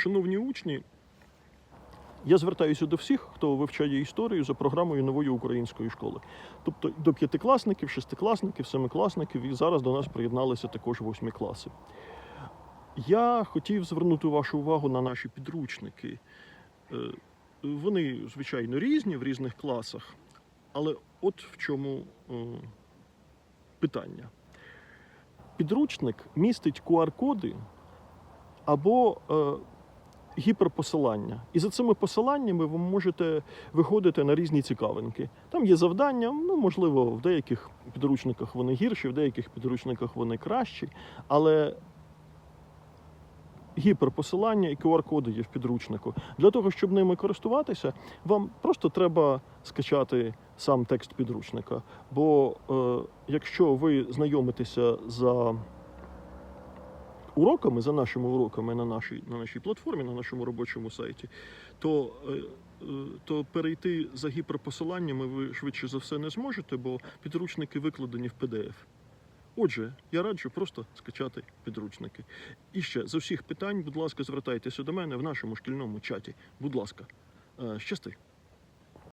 шановні учні, я звертаюся до всіх, хто вивчає історію за програмою нової української школи. Тобто до п'ятикласників, шестикласників, семикласників, і зараз до нас приєдналися також восьмі класи. Я хотів звернути вашу увагу на наші підручники. Е, Вони, звичайно, різні в різних класах, але от в чому е, питання. Підручник містить QR-коди або е, гіперпосилання. І за цими посиланнями ви можете виходити на різні цікавинки. Там є завдання, ну, можливо, в деяких підручниках вони гірші, в деяких підручниках вони кращі, але гіперпосилання і QR-коди є в підручнику. Для того, щоб ними користуватися, вам просто треба скачати сам текст підручника. Бо е, якщо ви знайомитеся за уроками, за нашими уроками на нашій, на нашій платформі, на нашому робочому сайті, то, е, е, то перейти за гіперпосиланнями ви швидше за все не зможете, бо підручники викладені в PDF. Отже, я раджу просто скачати підручники. І ще з усіх питань, будь ласка, звертайтеся до мене в нашому шкільному чаті. Будь ласка, Е, щасти.